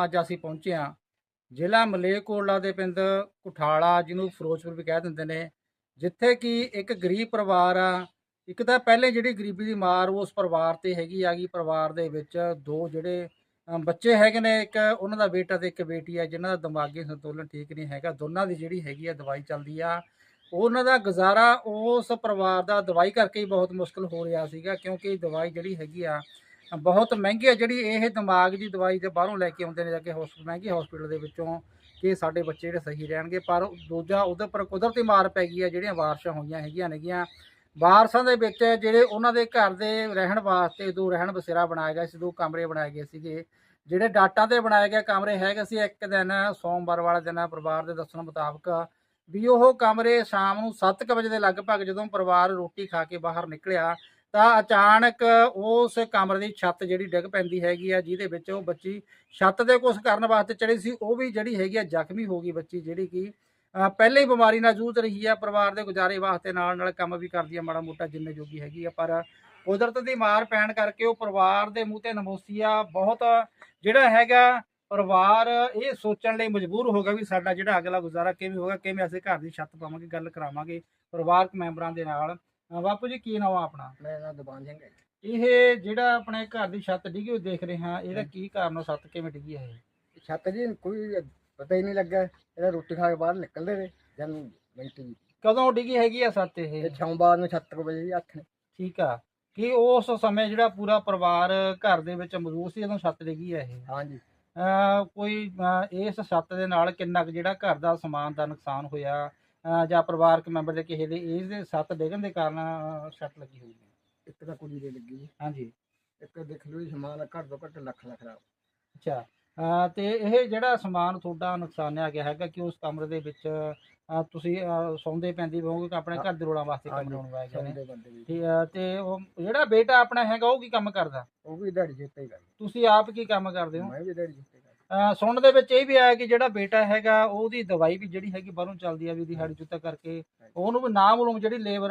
ਜਿਹੜਾ ਅੱਜ ਅਸੀਂ ਪਹੁੰਚੇ ਹਾਂ ਜ਼ਿਲ੍ਹਾ ਮਲੇਕੋਟਲਾ ਦੇ ਪਿੰਡ ਕੁਠਾਲਾ ਜਿਹਨੂੰ ਫਿਰੋਜ਼ਪੁਰ ਵੀ ਕਹਿ ਦਿੰਦੇ ਨੇ, ਜਿੱਥੇ ਕਿ ਇੱਕ ਗਰੀਬ ਪਰਿਵਾਰ ਆ। ਇੱਕ ਤਾਂ ਪਹਿਲੇ ਜਿਹੜੀ ਗਰੀਬੀ ਦੀ ਮਾਰ ਉਸ ਪਰਿਵਾਰ ਤੇ ਹੈਗੀ ਆਗੀ ਪਰਿਵਾਰ ਦੇ ਵਿੱਚ ਦੋ ਜਿਹੜੇ ਬੱਚੇ ਹੈਗੇ ਨੇ, ਇੱਕ ਉਹਨਾਂ ਦਾ ਬੇਟਾ ਤੇ ਇੱਕ ਬੇਟੀ ਆ, ਜਿਨ੍ਹਾਂ ਦਾ ਦਿਮਾਗੀ ਸੰਤੁਲਨ ਠੀਕ ਨਹੀਂ ਹੈਗਾ। ਦੋਨਾਂ ਦੀ ਜਿਹੜੀ ਹੈਗੀ ਆ ਦਵਾਈ ਚੱਲਦੀ ਆ। ਉਹਨਾਂ ਦਾ ਗੁਜ਼ਾਰਾ ਉਸ ਪਰਿਵਾਰ ਦਾ ਦਵਾਈ ਕਰਕੇ ਹੀ ਬਹੁਤ ਮੁਸ਼ਕਲ ਹੋ ਰਿਹਾ ਸੀਗਾ, ਕਿਉਂਕਿ ਦਵਾਈ ਜਿਹੜੀ ਹੈਗੀ ਆ ਬਹੁਤ ਮਹਿੰਗੀ ਆ ਜਿਹੜੀ ਇਹ ਦਿਮਾਗ ਦੀ ਦਵਾਈ ਤੇ ਬਾਹਰੋਂ ਲੈ ਕੇ ਆਉਂਦੇ ਨੇ ਜਾ ਕੇ ਹਸਪਤਾਲ ਮਹਿੰਗੇ ਹਸਪੀਟਲ ਦੇ ਵਿੱਚੋਂ ਕਿ ਸਾਡੇ ਬੱਚੇ ਜਿਹੜੇ ਸਹੀ ਰਹਿਣਗੇ, ਪਰ ਦੂਜਾ ਉਹਦੇ ਪਰ ਕੁਦਰਤੀ ਮਾਰ ਪੈ ਗਈ ਹੈ ਜਿਹੜੀਆਂ ਬਾਰਿਸ਼ਾਂ ਹੋਈਆਂ ਹੈਗੀਆਂ ਨੇਗੀਆਂ। ਵਾਰਸ਼ਾਂ ਦੇ ਵਿੱਚ ਜਿਹੜੇ ਉਹਨਾਂ ਦੇ ਘਰ ਦੇ ਰਹਿਣ ਵਾਸਤੇ ਦੋ ਰਹਿਣ ਬਸੇਰਾ ਬਣਾਇਆ ਗਿਆ ਸੀ, ਦੋ ਕਮਰੇ ਬਣਾਏ ਗਏ ਸੀਗੇ। ਜਿਹੜੇ ਡਾਟਾ ਤੇ ਬਣਾਏ ਗਏ ਕਮਰੇ ਹੈਗੇ ਸੀ, ਇੱਕ ਦਿਨ ਸੋਮਵਾਰ ਵਾਲਾ ਦਿਨ ਪਰਿਵਾਰ ਦੇ ਦੱਸਣ ਮੁਤਾਬਕ ਵੀ ਉਹ ਕਮਰੇ ਸ਼ਾਮ ਨੂੰ 7:00 ਵਜੇ ਦੇ ਲਗਭਗ ਜਦੋਂ ਪਰਿਵਾਰ ਰੋਟੀ ਖਾ ਕੇ ਬਾਹਰ ਨਿਕਲਿਆ ਤਾਂ ਅਚਾਨਕ ਉਸ ਕਮਰੇ ਦੀ ਛੱਤ ਜਿਹੜੀ ਡਿੱਗ ਪੈਂਦੀ ਹੈਗੀ ਆ, ਜਿਹਦੇ ਵਿੱਚ ਉਹ ਬੱਚੀ ਛੱਤ ਦੇ ਕੁਝ ਕਰਨ ਵਾਸਤੇ ਚੜੀ ਸੀ, ਉਹ ਵੀ ਜਿਹੜੀ ਹੈਗੀ ਆ ਜ਼ਖਮੀ ਹੋ ਗਈ ਬੱਚੀ ਜਿਹੜੀ ਕਿ, ਅਹ ਪਹਿਲੇ ਹੀ ਬਿਮਾਰੀ ਨਾਲ ਜੂਝ ਰਹੀ ਆ, ਪਰਿਵਾਰ ਦੇ ਗੁਜ਼ਾਰੇ ਵਾਸਤੇ ਨਾਲ ਨਾਲ ਕੰਮ ਵੀ ਕਰਦੀ ਆ, ਮਾੜਾ ਮੋਟਾ ਜਿੰਨੇ ਜੋਗੀ ਹੈਗੀ ਆ, ਪਰ ਕੁਦਰਤ ਦੀ ਮਾਰ ਪੈਣ ਕਰਕੇ ਉਹ ਪਰਿਵਾਰ ਦੇ ਮੂੰਹ ਤੇ ਨਮੋਸੀਆ ਬਹੁਤ ਜਿਹੜਾ ਹੈਗਾ ਪਰਿਵਾਰ ਇਹ ਸੋਚਣ ਲਈ ਮਜਬੂਰ ਹੋ ਗਿਆ ਵੀ ਸਾਡਾ ਜਿਹੜਾ ਅਗਲਾ ਗੁਜ਼ਾਰਾ ਕਿਵੇਂ ਹੋਗਾ ਕਿਵੇਂ ਅਸੀਂ ਘਰ ਦੀ ਛੱਤ ਪਾਵਾਂਗੇ, ਗੱਲ ਕਰਾਵਾਂਗੇ ਪਰਿਵਾਰਕ ਮੈਂਬਰਾਂ ਦੇ ਨਾਲ। ਅਹ ਬਾਪੂ ਜੀ ਕੀ ਨਾਮ ਆ ਆਪਣਾ? ਮੇਰਾ ਨਾਮ ਦਬਾਨ ਸਿੰਘ ਹੈ। ਇਹ ਜਿਹੜਾ ਆਪਣੇ ਘਰ ਦੀ ਛੱਤ ਡਿੱਗੀ ਹੋਈ ਦੇਖ ਰਹੇ ਹਾਂ ਇਹਦਾ ਕੀ ਕਾਰਨ ਆ ਛੱਤ ਕਿਵੇਂ ਡਿੱਗੀ ਹੈ ਛੱਤ ਜੀ ਕੋਈ ਪਤਾ ਹੀ ਨਹੀਂ ਲੱਗਾ ਇਹਦਾ ਰੋਟੀ ਖਾ ਕੇ ਬਾਹਰ ਨਿਕਲਦੇ ਰਹੇ ਜਨ ਮਿੰਟ ਜੀ। ਕਦੋਂ ਡਿੱਗੀ ਹੈਗੀ ਆ ਛੱਤ ਇਹ? ਇਹ ਛੌਂਬਾਦ ਨੂੰ ਛੱਤ ਕੋ ਵਜੇ ਜੀ ਅੱਠ ਨੇ। ਠੀਕ ਆ ਕੀ ਉਸ ਸਮੇਂ ਜਿਹੜਾ ਪੂਰਾ ਪਰਿਵਾਰ ਘਰ ਦੇ ਵਿੱਚ ਮੌਜੂਦ ਸੀ ਜਦੋਂ ਛੱਤ ਡਿੱਗੀ ਹੈ ਇਹ? ਹਾਂਜੀ ਅਹ ਕੋਈ ਅਹ ਇਸ ਛੱਤ ਦੇ ਨਾਲ ਕਿੰਨਾ ਕੁ ਜਿਹੜਾ ਘਰ ਦਾ ਸਮਾਨ ਦਾ ਨੁਕਸਾਨ ਹੋਇਆ? ਜਾਂ ਪਰਿਵਾਰਕ ਮੈਂਬਰ ਦੇ ਕਿਸੇ ਦੇ ਇਸ ਦੇ ਡਿੱਗਣ ਦੇ ਕਾਰਨ ਛੱਤ ਲੱਗੀ ਹੋਈ ਹੈ। ਇੱਕ ਤਾਂ ਕੁੜੀ ਦੇ ਲੱਗੀ ਹਾਂਜੀ। ਇੱਕ ਦੇਖ ਲਓ ਜੀ ਸਮਾਨ ਘੱਟ ਤੋਂ ਘੱਟ ਲੱਖ ਲੱਖ ਦਾ ਅੱਛਾ। ਅਹ ਤੇ ਇਹ ਜਿਹੜਾ ਸਮਾਨ ਤੁਹਾਡਾ ਨੁਕਸਾਨਿਆ ਗਿਆ ਹੈਗਾ ਕਿ ਉਸ ਕਮਰੇ ਦੇ ਵਿੱਚ ਅਹ ਤੁਸੀਂ ਅਹ ਸੌਂਦੇ ਪੈਂਦੇ ਹੋਵੋਗੇ ਕਿ ਆਪਣੇ ਘਰ ਦੇ ਰੋੜਾਂ ਵਾਸਤੇ ਹਾਂਜੀ, ਕਮਰੇ ਨੇ ਸੌਂਦੇ ਬੰਦੇ ਵੀ। ਤੇ ਅਹ ਤੇ ਉਹ ਜਿਹੜਾ ਬੇਟਾ ਆਪਣਾ ਹੈਗਾ ਉਹ ਕੀ ਕੰਮ ਕਰਦਾ? ਉਹ ਵੀ ਦਿਹਾੜੀ ਜਿੱਤੇ ਗੱਲ ਤੁਸੀਂ ਆਪ ਕੀ ਕੰਮ ਕਰਦੇ ਹੋ? ਮੈਂ ਵੀ ਦਿਹਾੜੀ ਜਿੱਤੇ ਸੁਣਨ ਦੇ ਵਿੱਚ ਇਹ ਵੀ ਆਇਆ ਕਿ ਜਿਹੜਾ ਬੇਟਾ ਹੈਗਾ ਉਹਦੀ ਦਵਾਈ ਵੀ ਜਿਹੜੀ ਹੈਗੀ ਬਾਹਰੋਂ ਚੱਲਦੀ ਆ ਵੀ ਉਹਦੀ ਹਾੜੀ ਜੁੱਤਾ ਕਰਕੇ। ਉਹਨੂੰ ਵੀ ਨਾ ਮਲੂਮ ਜਿਹੜੀ ਲੇਬਰ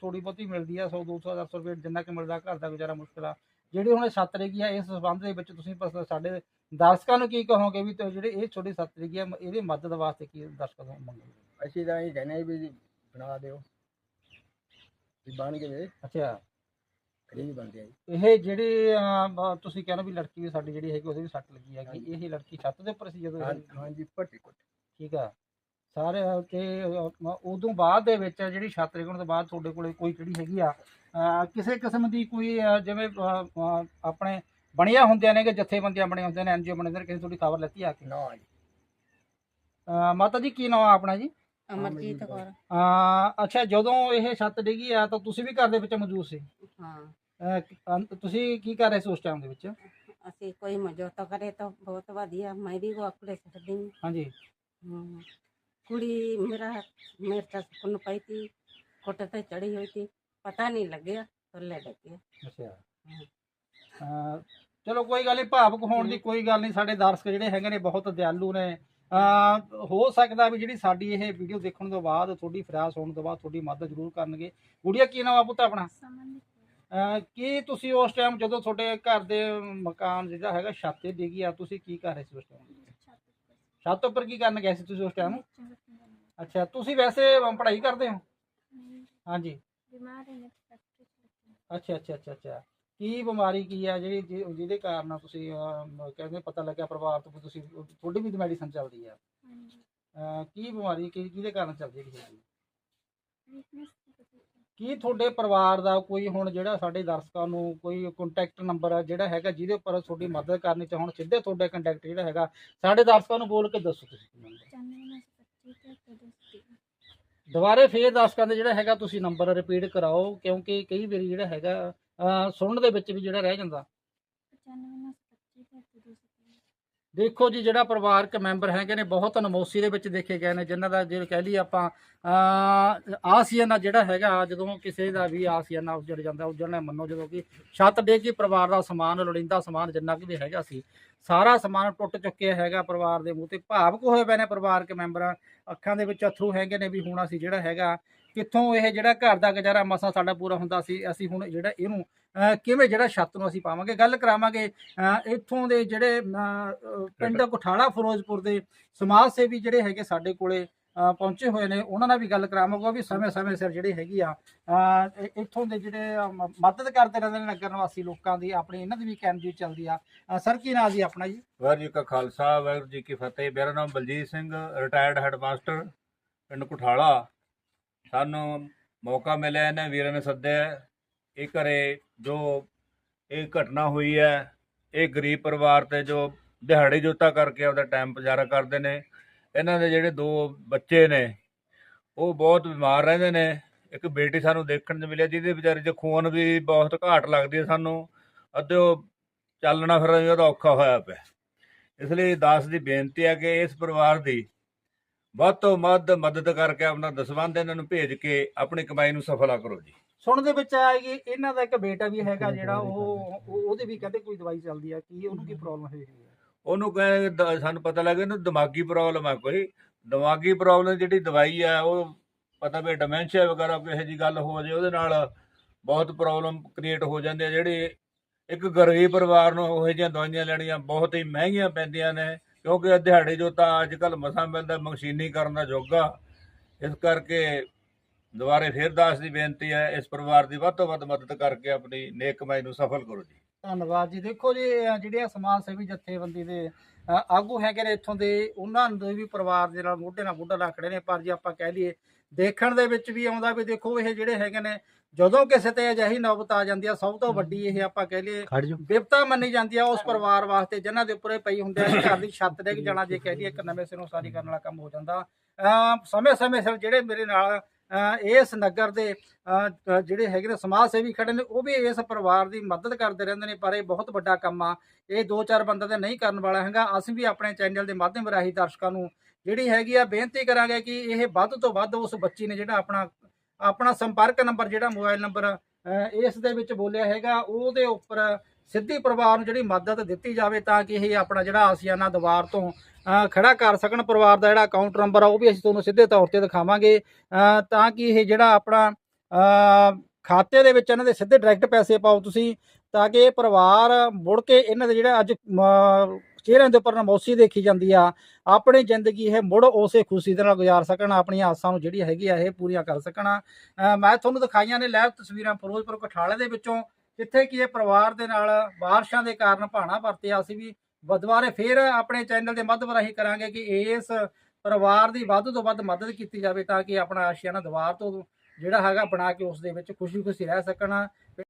ਥੋੜੀ ਬਹੁਤੀ ਮਿਲਦੀ ਆ 100 200 400 ਰੁਪਏ ਜਿੰਨਾ ਕਿ ਮਿਲਦਾ ਘਰ ਦਾ ਗੁਜ਼ਾਰਾ ਮੁਸ਼ਕਲ ਆ। ਜਿਹੜੀ ਹੁਣ ਸੱਤ ਰਹੀ ਆ ਇਸ ਸੰਬੰਧ ਦੇ ਵਿੱਚ ਤੁਸੀਂ ਸਾਡੇ ਦਰਸ਼ਕਾਂ ਨੂੰ ਕੀ ਕਹੋਗੇ ਵੀ ਤੇ ਜਿਹੜੇ ਇਹ ਛੋਟੀ ਸੱਤ ਰਹੀ ਆ ਇਹਦੀ ਮਦਦ ਵਾਸਤੇ ਕੀ ਦਰਸ਼ਕਾਂ ਤੋਂ ਮੰਗੋਗੇ? ਅਸੀਂ ਤਾਂ ਇਹ ਕਹਿੰਦੇ ਵੀ ਬਣਾ ਦਿਓ। ਵੀ ਬਣ ਗਏ ਅੱਛਾ। ਬੰਦੇ ਆ ਜੀ। ਇਹ ਜਿਹੜੇ ਬ- ਤੁਸੀਂ ਕਹਿੰਦੇ ਵੀ ਲੜਕੀ ਵੀ ਸਾਡੀ ਜਿਹੜੀ ਹੈਗੀ ਉਹਦੇ ਵੀ ਸੱਟ ਲੱਗੀ ਹੈਗੀ। ਇਹ ਲੜਕੀ ਛੱਤ ਦੇ ਉੱਪਰ ਸੀ ਜਦੋਂ ਇਹ- ਹਾਂ- ਹਾਂਜੀ ਭੱਟੀ ਕੁੱਟ ਠੀਕ ਆ। ਸਾਰੇ ਤੇ ਉਦੋਂ ਬਾਅਦ ਦੇ ਵਿੱਚ ਜਿਹੜੀ ਛੱਤ ਡਿੱਗਣ ਤੋਂ ਬਾਅਦ ਤੁਹਾਡੇ ਕੋਲੇ ਕੋਈ ਜਿਹੜੀ ਹੈਗੀ ਆ ਕਿਸੇ ਕਿਸਮ ਦੀ ਕੋਈ ਜਿਵੇਂ ਆਪਣੇ ਬਣੀਆਂ ਹੁੰਦੀਆਂ ਨੇ ਕਿ ਜਥੇਬੰਦੀਆਂ ਬਣੀਆਂ ਹੁੰਦੀਆਂ ਨੇ ਐਨਜੀਓ ਬਣੇ ਹੁੰਦੇ ਨੇ ਕਿਸੇ ਤੁਹਾਡੀ ਖਬਰ ਲੱਤੀ ਆ ਕੇ? ਨਾ ਜੀ। ਮਾਤਾ ਜੀ ਕੀ ਨਾਮ ਆ ਆਪਣਾ ਜੀ? ਅਮਰਜੀਤ ਕੌਰ। ਅਹ, ਅੱਛਾ ਜਦੋਂ ਇਹ ਛੱਤ ਡਿੱਗੀ ਆ ਤਾਂ ਤੁਸੀਂ ਵੀ ਘਰ ਦੇ ਵਿੱਚ ਮੌਜੂਦ ਸੀ? ਹਾਂ। ਅਹ, ਤੁਸੀਂ ਕੀ ਕਰ ਰਹੇ ਸੀ ਉਸ ਟਾਈਮ ਦੇ ਵਿੱਚ? ਅਸੀਂ ਕੋਈ ਮਜੋਤਾ ਕਰੇ ਤਾਂ ਬਹੁਤ ਵਧੀਆ ਮੈਂ ਵੀ ਵਾਕਲੇ ਛੱਡੀ ਹਾਂਜੀ। ਹਮ, ਕੁੜੀ ਮੇਰਾ ਮੇਰੇ ਤਾਂ ਸੁਣ ਪਈ ਤੀ ਕੋਟੇ ਤੇ ਚੜੀ ਹੋਈ ਤੀ ਪਤਾ ਨਹੀਂ ਲੱਗਿਆ ਥੱਲੇ ਡਿੱਗੇ ਅੱਛਾ। ਅਹ ਚਲੋ ਕੋਈ ਗੱਲ ਨਹੀਂ ਭਾਵਕ ਹੋਣ ਦੀ ਕੋਈ ਗੱਲ ਨਹੀਂ ਸਾਡੇ ਦਰਸ਼ਕ ਜਿਹੜੇ ਹੈਗੇ ਨੇ ਬਹੁਤ ਦਿਆਲੂ ਨੇ ਹੋ ਸਕਦਾ ਵੀ ਜਿਹੜੀ ਸਾਡੀ ਇਹ ਵੀਡੀਓ ਦੇਖਣ ਤੋਂ ਬਾਅਦ ਤੁਹਾਡੀ ਫਰਿਆਦ ਸੁਣਨ ਤੋਂ ਬਾਅਦ ਤੁਹਾਡੀ ਮਦਦ ਜ਼ਰੂਰ ਕਰਨਗੇ। ਗੁੜੀਆ ਕੀ ਨਾਮ ਆ ਪੁੱਤ ਆਪਣਾ? ਕੀ ਤੁਸੀਂ ਉਸ ਟਾਈਮ ਜਦੋਂ ਤੁਹਾਡੇ ਘਰ ਦੇ ਮਕਾਨ ਜਿਹੜਾ ਹੈਗਾ ਛੱਤ ਤੇ ਡਿੱਗੀ ਆ ਤੁਸੀਂ ਕੀ ਕਰ ਰਹੇ ਸੀ ਉਸ ਟਾਈਮ ਛੱਤ ਉੱਪਰ ਕੀ ਕਰਨ ਗਏ ਸੀ ਤੁਸੀਂ ਉਸ ਟਾਈਮ ਅੱਛਾ ਤੁਸੀਂ ਵੈਸੇ ਪੜ੍ਹਾਈ ਕਰਦੇ ਹੋ? ਹਾਂਜੀ। ਅੱਛਾ ਅੱਛਾ ਅੱਛਾ ਅੱਛਾ। ਕੀ ਬਿਮਾਰੀ ਕੀ ਆ ਜਿਹੜੀ ਜਿ- ਜਿਹਦੇ ਕਾਰਨ ਤੁਸੀਂ ਕਹਿੰਦੇ ਪਤਾ ਲੱਗਿਆ ਪਰਿਵਾਰ ਤੋਂ ਵੀ ਤੁਸੀਂ ਤੁਹਾਡੀ ਵੀ ਮੈਡੀਸਨ ਚੱਲਦੀ ਆ। ਅਹ, ਕੀ ਬਿਮਾਰੀ ਕੀ ਕਿਹਦੇ ਕਾਰਨ ਚੱਲਦੀ ਹੈ ਕੀ ਤੁਹਾਡੇ ਪਰਿਵਾਰ ਦਾ ਕੋਈ ਹੁਣ ਜਿਹੜਾ ਸਾਡੇ ਦਰਸ਼ਕਾਂ ਨੂੰ ਕੋਈ ਕੰਟੈਕਟ ਨੰਬਰ ਜਿਹੜਾ ਹੈਗਾ ਜਿਹਦੇ ਉੱਪਰ ਤੁਹਾਡੀ ਮਦਦ ਕਰਨੀ ਚਾਹਣ ਸਿੱਧੇ ਤੁਹਾਡੇ ਕੰਟੈਕਟ ਜਿਹੜਾ ਹੈਗਾ ਸਾਡੇ ਦਰਸ਼ਕਾਂ ਨੂੰ ਬੋਲ ਕੇ ਦੱਸੋ ਤੁਸੀਂ number। ਦੁਬਾਰੇ ਫੇਰ ਦਰਸ਼ਕਾਂ ਦੇ ਜਿਹੜਾ ਹੈਗਾ ਤੁਸੀਂ ਨੰਬਰ ਰਿਪੀਟ ਕਰਾਓ ਕਿਉਂਕਿ ਕਈ ਵਾਰੀ ਜਿਹੜਾ ਹੈਗਾ ਅਹ, ਸੁਣਨ ਦੇ ਵਿੱਚ ਵੀ ਜਿਹੜਾ ਰਹਿ ਜਾਂਦਾ। ਦੇਖੋ ਜੀ ਜਿਹੜਾ ਪਰਿਵਾਰਕ ਮੈਂਬਰ ਹੈਗੇ ਨੇ ਬਹੁਤ ਨਮੋਸੀ ਦੇ ਵਿੱਚ ਦੇਖੇ ਗਏ ਨੇ ਜਿਨ੍ਹਾਂ ਦਾ ਜੇ ਕਹਿ ਲਈ ਆਪਾਂ ਅਹ, ਆਸੀਆਨਾ ਜਿਹੜਾ ਹੈਗਾ ਜਦੋਂ ਕਿਸੇ ਦਾ ਵੀ ਆਸੀਆਨਾ ਉੱਜੜ ਜਾਂਦਾ ਉੱਜੜਨਾ ਮੰਨੋ ਜਦੋਂ ਕਿ ਛੱਤ ਡੇ ਕੇ ਪਰਿਵਾਰ ਦਾ ਸਮਾਨ ਲੋੜੀਂਦਾ ਸਮਾਨ ਜਿੰਨਾ ਕਿ ਵੀ ਹੈਗਾ ਸੀ ਸਾਰਾ ਸਮਾਨ ਟੁੱਟ ਚੁੱਕਿਆ ਹੈਗਾ ਪਰਿਵਾਰ ਦੇ ਮੂੰਹ ਤੇ। ਭਾਵਕ ਹੋਏ ਪਏ ਨੇ ਪਰਿਵਾਰਕ ਮੈਂਬਰ ਅੱਖਾਂ ਦੇ ਵਿੱਚ ਅਥਰੂ ਹੈਗੇ ਨੇ ਵੀ ਹੁਣ ਅਸੀਂ ਜਿਹੜਾ ਹੈਗਾ ਕਿੱਥੋਂ ਇਹ ਜਿਹੜਾ ਘਰ ਦਾ ਗੁਜ਼ਾਰਾ ਮਸਾ ਸਾਡਾ ਪੂਰਾ ਹੁੰਦਾ ਸੀ, ਅਸੀਂ ਹੁਣ ਜਿਹੜਾ ਇਹਨੂੰ ਕਿਵੇਂ ਜਿਹੜਾ ਛੱਤ ਨੂੰ ਅਸੀਂ ਪਾਵਾਂਗੇ? ਗੱਲ ਕਰਾਵਾਂਗੇ ਇੱਥੋਂ ਦੇ ਜਿਹੜੇ ਪਿੰਡ ਕੁਠਾਲਾ, ਫਿਰੋਜ਼ਪੁਰ ਦੇ ਸਮਾਜ ਸੇਵੀ ਜਿਹੜੇ ਹੈਗੇ ਸਾਡੇ ਕੋਲੇ ਪਹੁੰਚੇ ਹੋਏ ਨੇ, ਉਹਨਾਂ ਨਾਲ ਵੀ ਗੱਲ ਕਰਾਵਾਂਗਾ ਵੀ ਸਮੇਂ-ਸਮੇਂ ਸਿਰ ਜਿਹੜੇ ਹੈਗੀ ਆ ਇੱਥੋਂ ਦੇ ਜਿਹੜੇ ਮਦਦ ਕਰਦੇ ਰਹਿੰਦੇ ਨੇ ਨਗਰ ਨਿਵਾਸੀ ਲੋਕਾਂ ਦੀ, ਆਪਣੀ ਇਹਨਾਂ ਦੀ ਵੀ ਕੈਂਪ ਚੱਲਦੀ ਆ। ਸਰ, ਕੀ ਨਾਂ ਜੀ ਆਪਣਾ ਜੀ? ਵਾਹਿਗੁਰੂ ਜੀ ਕਾ ਖਾਲਸਾ, ਵਾਹਿਗੁਰੂ ਜੀ ਕੀ ਫਤਿਹ। ਮੇਰਾ ਨਾਮ ਬਲਜੀਤ ਸਿੰਘ ਰਿਟਾਇਰਡ ਹੈਡਮਾਸਟਰ ਪਿੰਡ ਕੁਠਾਲਾ। ਸਾਨੂੰ ਮੌਕਾ ਮਿਲਿਆ ਇਹਨਾਂ ਵੀਰਾਂ ਨੇ ਸੱਦਿਆ, ਇਹ ਘਰੇ ਜੋ ਇਹ ਘਟਨਾ ਹੋਈ ਹੈ, ਇਹ ਗਰੀਬ ਪਰਿਵਾਰ ਤੇ ਜੋ ਦਿਹਾੜੀ ਜੋਤਾ ਕਰਕੇ ਆਪਦਾ ਟਾਈਮ ਗੁਜ਼ਾਰਾ ਕਰਦੇ ਨੇ, ਇਹਨਾਂ ਦੇ ਜਿਹੜੇ ਦੋ ਬੱਚੇ ਨੇ, ਉਹ ਬਹੁਤ ਬਿਮਾਰ ਰਹਿੰਦੇ ਨੇ, ਇੱਕ ਬੇਟੀ ਸਾਨੂੰ ਦੇਖਣ ਨੂੰ ਮਿਲਿਆ, ਜਿਹਦੇ ਵਿਚਾਰੇ 'ਚ ਖੂਨ ਵੀ ਬਹੁਤ ਘਾਟ ਲੱਗਦੀ ਹੈ ਸਾਨੂੰ, ਅਤੇ ਉਹ ਚੱਲਣਾ ਫਿਰਨਾ ਵੀ ਉਹਦਾ ਔਖਾ ਹੋਇਆ ਪਿਆ। ਇਸ ਲਈ ਦਾਸ ਦੀ ਬੇਨਤੀ ਹੈ ਕਿ ਇਸ ਪਰਿਵਾਰ ਦੀ ਵੱਧ ਤੋਂ ਵੱਧ ਮਦਦ ਕਰਕੇ ਆਪਣਾ ਦਸਵੰਧ ਇਹਨਾਂ ਨੂੰ ਭੇਜ ਕੇ ਆਪਣੀ ਕਮਾਈ ਨੂੰ ਸਫਲਾ ਕਰੋ ਜੀ। ਸੁਣਨ ਦੇ ਵਿੱਚ ਆਇਆ ਕਿ ਇਹਨਾਂ ਦਾ ਇੱਕ ਬੇਟਾ ਵੀ ਹੈਗਾ ਜਿਹੜਾ ਉਹ ਉਹ- ਉਹਦੇ ਵੀ ਕਹਿੰਦੇ ਕੋਈ ਦਵਾਈ ਚੱਲਦੀ ਆ ਕੀ ਉਹਨੂੰ ਕੀ ਪ੍ਰੋਬਲਮ ਹੋਈ ਹੋਈ ਹੈ ਉਹਨੂੰ ਕਹੇ ਦ- ਸਾਨੂੰ ਪਤਾ ਲੱਗਾ ਇਹਨੂੰ ਦਿਮਾਗੀ ਪ੍ਰੋਬਲਮ ਹੈ ਕੋਈ। ਦਿਮਾਗੀ ਪ੍ਰੋਬਲਮ ਜਿਹੜੀ ਦਵਾਈ ਹੈ ਉਹ ਪਤਾ ਵੀ ਡਿਮੈਂਸ਼ੀਆ ਵਗੈਰਾ ਕੋਈ ਇਹੋ ਜੀ ਗੱਲ ਹੋ ਜੇ ਉਹਦੇ ਨਾਲ ਬਹੁਤ ਪ੍ਰੋਬਲਮ ਕ੍ਰੀਏਟ ਹੋ ਜਾਂਦੀ ਹੈ ਜਿਹੜੀ ਇੱਕ ਗਰੀਬ ਪਰਿਵਾਰ ਨੂੰ ਉਹੋ ਜਿਹੀਆਂ ਦਵਾਈਆਂ ਲੈਣੀਆਂ ਬਹੁਤ ਹੀ ਮਹਿੰਗੀਆਂ ਪੈਂਦੀਆਂ ਨੇ। ਕਿਉਂਕਿ ਇਹ ਦਿਹਾੜੀ ਜੋ ਤਾਂ ਅੱਜ ਕੱਲ ਮਸਾਂ ਮਿਲਦਾ ਮਸ਼ੀਨੀਕਰਨ ਦਾ ਯੁੱਗ ਆ। ਇਸ ਕਰਕੇ ਦੁਬਾਰੇ ਫੇਰ ਦਾਸ ਦੀ ਬੇਨਤੀ ਹੈ, ਇਸ ਪਰਿਵਾਰ ਦੀ ਵੱਧ ਤੋਂ ਵੱਧ ਮਦਦ ਕਰਕੇ ਆਪਣੀ ਨੇਕ ਕਮਾਈ ਨੂੰ ਸਫਲ ਕਰੋ ਜੀ। ਧੰਨਵਾਦ ਜੀ। ਦੇਖੋ ਜੀ, ਇਹ ਜਿਹੜੀਆਂ ਸਮਾਜ ਸੇਵੀ ਜਥੇਬੰਦੀ ਦੇ ਆਗੂ ਹੈਗੇ ਨੇ ਇੱਥੋਂ ਦੇ, ਉਹਨਾਂ ਦੇ ਵੀ ਪਰਿਵਾਰ ਦੇ ਨਾਲ ਮੋਢੇ ਨਾਲ ਮੋਢਾ ਲਾ ਨੇ, ਪਰ ਜੇ ਆਪਾਂ ਕਹਿ ਲਈਏ ਦੇਖਣ ਦੇ ਵਿੱਚ ਵੀ ਆਉਂਦਾ ਵੀ ਦੇਖੋ ਇਹ ਜਿਹੜੇ ਹੈਗੇ ਨੇ ਜਦੋਂ ਕਿਸੇ ਤੇ ਅਜਿਹੀ ਨੌਬਤ ਆ ਜਾਂਦੀ ਆ ਸਭ ਤੋਂ ਵੱਡੀ ਇਹ ਆਪਾਂ ਕਹਿ ਲਈਏ ਵਿਪਤਾ ਮੰਨੀ ਜਾਂਦੀ ਆ ਉਸ ਪਰਿਵਾਰ ਵਾਸਤੇ ਜਿਨ੍ਹਾਂ ਦੇ ਉੱਪਰ ਇਹ ਪਈ ਹੁੰਦੇ ਆ ਘਰ ਦੀ ਛੱਤ ਡਿੱਗ ਜਾਣਾ ਜੇ ਕਹਿ ਲਈਏ ਇੱਕ ਨਵੇਂ ਸਿਰੋਂ ਸਾਰੀ ਕਰਨ ਵਾਲਾ ਕੰਮ ਹੋ ਜਾਂਦਾ। ਸਮੇਂ ਸਮੇਂ ਸਿਰ ਜਿਹੜੇ ਮੇਰੇ ਨਾਲ ਇਸ ਨਗਰ ਦੇ ਜਿਹੜੇ ਹੈਗੇ ਨੇ ਸਮਾਜ ਸੇਵੀ ਖੜੇ ਨੇ ਉਹ ਵੀ ਇਸ ਪਰਿਵਾਰ ਦੀ ਮਦਦ ਕਰਦੇ ਰਹਿੰਦੇ ਨੇ ਪਰ ਇਹ ਬਹੁਤ ਵੱਡਾ ਕੰਮ ਆ। ਇਹ ਦੋ ਚਾਰ ਬੰਦੇ ਦੇ ਨਹੀਂ ਕਰਨ ਵਾਲਾ ਹੈਗਾ। ਅਸੀਂ ਵੀ ਆਪਣੇ ਚੈਨਲ ਦੇ ਮਾਧਿਅਮ ਰਾਹੀਂ ਦਰਸ਼ਕਾਂ ਨੂੰ ਜਿਹੜੀ ਹੈਗੀ ਆ ਬੇਨਤੀ ਕਰਾਂਗੇ ਕਿ ਇਹ ਵੱਧ ਤੋਂ ਵੱਧ ਉਸ ਬੱਚੀ ਨੇ ਜਿਹੜਾ ਆਪਣਾ ਆਪਣਾ ਸੰਪਰਕ ਨੰਬਰ ਜਿਹੜਾ ਮੋਬਾਈਲ ਨੰਬਰ ਇਸ ਦੇ ਵਿੱਚ ਬੋਲਿਆ ਹੈਗਾ ਉਹਦੇ ਉੱਪਰ ਸਿੱਧੀ ਪਰਿਵਾਰ ਨੂੰ ਜਿਹੜੀ ਮਦਦ ਦਿੱਤੀ ਜਾਵੇ ਤਾਂ ਕਿ ਇਹ ਆਪਣਾ ਜਿਹੜਾ ਆਸੀਆਨਾ ਦੀਵਾਰ ਤੋਂ ਅ, ਖੜਾ ਕਰ ਸਕਣ। ਪਰਿਵਾਰ ਦਾ ਜਿਹੜਾ ਅਕਾਊਂਟ ਨੰਬਰ ਆ ਉਹ ਵੀ ਅਸੀਂ ਤੁਹਾਨੂੰ ਸਿੱਧੇ ਤੌਰ ਤੇ ਦਿਖਾਵਾਂਗੇ। ਤਾਂ ਕਿ ਇਹ ਜਿਹੜਾ ਆਪਣਾ ਖਾਤੇ ਦੇ ਵਿੱਚ ਇਹਨਾਂ ਦੇ ਸਿੱਧੇ ਡਾਇਰੈਕਟ ਪੈਸੇ ਪਾਓ ਤੁਸੀਂ ਤਾਂ ਕਿ ਇਹ ਪਰਿਵਾਰ ਮੁੜ ਕੇ ਇਹਨਾਂ ਦੇ ਜਿਹੜਾ ਅੱਜ ਚਿਹਰਿਆਂ ਦੇ ਉੱਪਰ ਨਮੋਸੀ ਦੇਖੀ ਜਾਂਦੀ ਆ। ਆਪਣੀ ਜ਼ਿੰਦਗੀ ਇਹ ਮੁੜ ਉਸੇ ਖੁਸ਼ੀ ਦੇ ਨਾਲ ਗੁਜ਼ਾਰ ਸਕਣ, ਆਪਣੀਆਂ ਆਸਾਂ ਨੂੰ ਜਿਹੜੀ ਹੈਗੀ ਆ ਇਹ ਪੂਰੀਆਂ ਕਰ ਸਕਣ। ਮੈਂ ਤੁਹਾਨੂੰ ਦਿਖਾਈਆਂ ਨੇ ਲਾਈਵ ਤਸਵੀਰਾਂ ਫਿਰੋਜ਼ਪੁਰ ਕਠਾਲੇ ਦੇ ਵਿੱਚੋਂ, ਜਿੱਥੇ ਕਿ ਇਹ ਪਰਿਵਾਰ ਦੇ ਨਾਲ ਬਾਰਿਸ਼ਾਂ ਦੇ ਕਾਰਨ ਭਾਣਾ ਵਰਤਿਆ। ਅਸੀਂ ਵੀ ਦੁਬਾਰੇ ਫੇਰ ਆਪਣੇ ਚੈਨਲ ਦੇ ਮਾਧਿਅਮ ਰਾਹੀਂ ਕਰਾਂਗੇ ਕਿ ਇਸ ਪਰਿਵਾਰ ਦੀ ਵੱਧ ਤੋਂ ਵੱਧ ਮਦਦ ਕੀਤੀ ਜਾਵੇ ਤਾਂ ਕਿ ਆਪਣਾ ਆਸ਼ੀਆਨਾ ਦੀਵਾਰ ਤੋਂ ਜਿਹੜਾ ਹੈਗਾ ਬਣਾ ਕੇ ਉਸ ਦੇ ਵਿੱਚ ਖੁਸ਼ੀ ਖੁਸ਼ੀ ਰਹਿ ਸਕਣ।